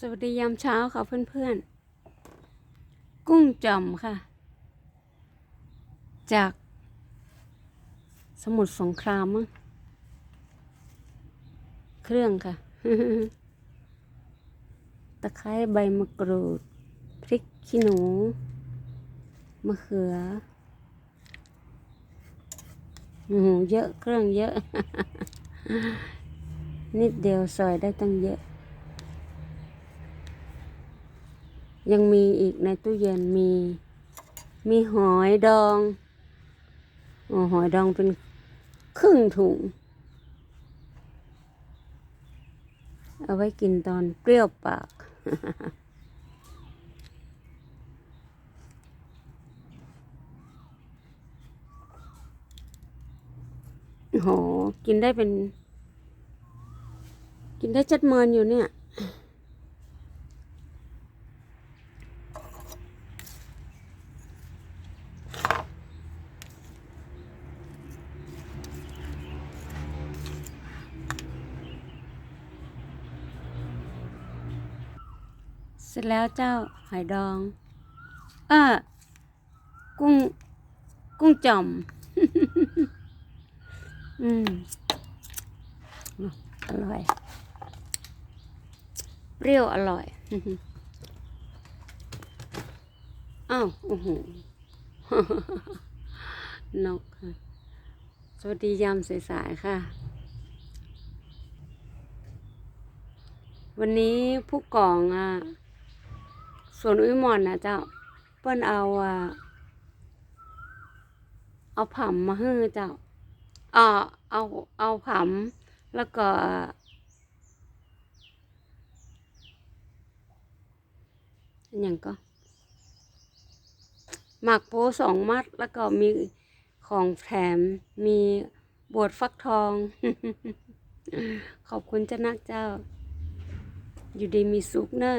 สวัสดียามเช้าค่ะเพื่อนๆ กุ้งจ่อมค่ะ จาก สมุทรสงครามมั้งเครื่องค่ะ ตะไคร้ใบมะกรูด พริกขี้หนู มะเขือโอ้โหเยอะเครื่องเยอะ นิดเดียวซอยได้ตั้งเยอะ ยังมีอีกในตู้เย็นมี มีหอยดองอหอยดองเป็นครึ่งถุง เอาไว้กินตอนเปรี้ยวปาก โห กินได้เป็น กินได้จัดเมินอยู่เนี่ย ร็จแล้วเจ้าหอยดอง เออกุ้ง กุ้งจอม อืม อร่อย เปรี้ยวอร่อย อ้าวโอ้โหนกค่ะ สวัสดียามสายๆค่ะ วันนี้ผู้กองอะ ส่วนอุ้ยหมอนนะเจ้าเปิ้นเอาเอาผำมาให้เจ้าอ่าเอาเอาผำแล้วก็อันอย่างก็หมักโพสองมัดแล้วก็มีของแถมมีบวชฟักทอง ขอบคุณเจ้านักเจ้า อยู่ดีมีสุขเนอะ